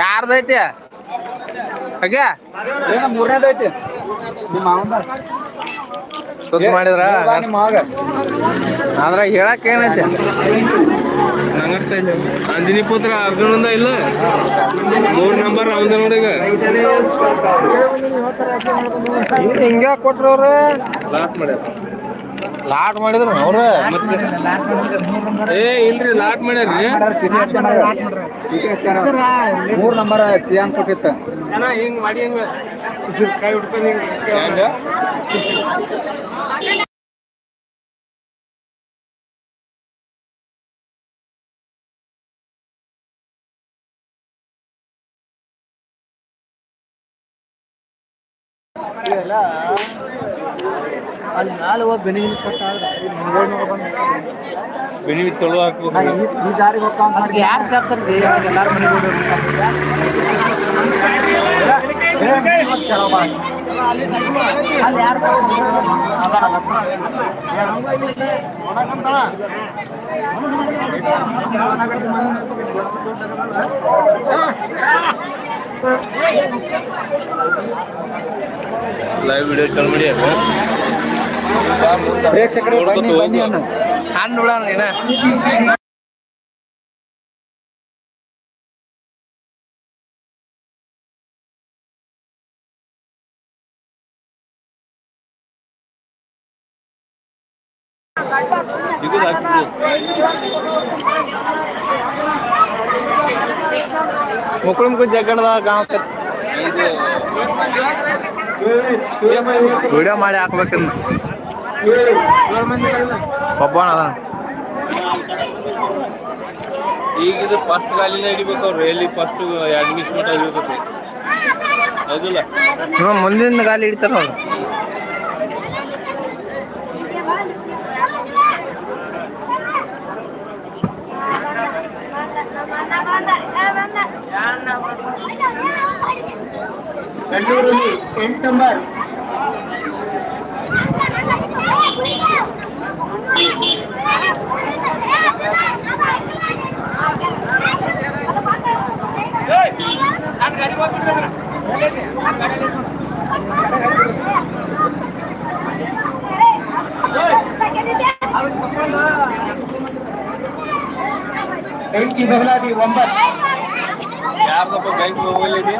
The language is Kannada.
ಯಾರ್ದೈತಿ? ಹಾಗೆ? ಏನ ಮೂರನೇದು ಐತಿ. ನಿಮ್ಮ ಮಾವಂದ ಸುತ್ತ ಮಾಡಿದ್ರ? ನಿಮ್ಮ ಮಾವಾಗ. ಅದ್ರ ಹೇಳಕ್ ಏನೈತಿ? ಅಂಜನಿ ಪುತ್ರ ಅರ್ಜುನಂದ ಇಲ್ಲ? ಮೂರ್ ನಂಬರ್ ಅವಂದ ನೋಡಿಗ ಹಿಂಗ ಹಿಂಗ ಕೊಟ್ರ ಅವ್ರ ಲಾಟ್ ಮಾಡ್ಯಾರ. ಲಾಟ್ ಮಾಡಿದ್ರು ಅವ್ರ. ಏ ಇಲ್ರಿ ಲಾಟ್ ಮಾಡ್ಯಾರ್ರಿ. ಮೂರ್ ನಂಬರ್ ಸಿಎಂ ಕೊಟ್ಟಿತ್ತ. ಹಿಂಗ್ ಮಾಡಿ ಹಿಂಗ ಕೈ ಹಿಡ್ಕೊಂಡು ಹಿಂಗ? ಅಲ್ಲಿ ಮ್ಯಾಲ ಹೋಗಿ ಬೆನಿ ಬೆನಿ ಚಲೋ ಹಾಕ್ಬೇಕು. ಈ ದಾರಿ ಹೋಗ್ತಾವ ಯಾರು ಕೇಳ್ತಾರ್ರಿ ಎಲ್ಲಾರ ಮನೆಗೆ ಅಲ್ಲಿ ಯಾರು ಲೈವ್ ವಿಡಿಯೋ ಚಲೋ ಮಾಡ್ಯಾರ ಪ್ರೇಕ್ಷಕರು ನೋಡ್ಕೊತ ಬನ್ನಿ ಬನ್ನಿ ಹೋಗು. ಅನ್ನು ಹಣ್ಣು ಬಿಡೋಣ ನೀನ ಇದು ಹಾಕ್ಬಿಡು ಮುಕ್ಳು ಮುಕ್ಳು ಜಗ್ಗಡ್ದ ಕಾಣತ್ತ ವಿಡಿಯೋ ಮಾಡಿ ಹಾಕ್ಬೇಕಿನ್ನ ಒಬ್ಬಣ ಅದ ಈಗ ಇದು ಫಸ್ಟ್ ಗಾಲಿನ ಹಿಡಿಬೇಕು ಅವ್ರು ಎಲ್ಲಿ ಫಸ್ಟ್ ಎರಡು ನಿಮಿಷ ಮಟ್ಟ ಹಿಡಿಬೇಕು ಹೌದಿಲ್ಲ ಹ್ಞೂ ಮುಂದಿನ ಗಾಲಿ ಹಿಡಿತಾರ ಅವ್ರು ಬೆಂಗಳೂರಲ್ಲಿ ಎಂಟು ನಂಬರ್ ಬೆಂಕಿ ಬಹಳಾದಿ ಒಂಬತ್ತು ಯಾರ್ದಪ್ಪ ಬ್ಯಾಂಕ್ ಮೊಬೈಲ್ ಇದೆ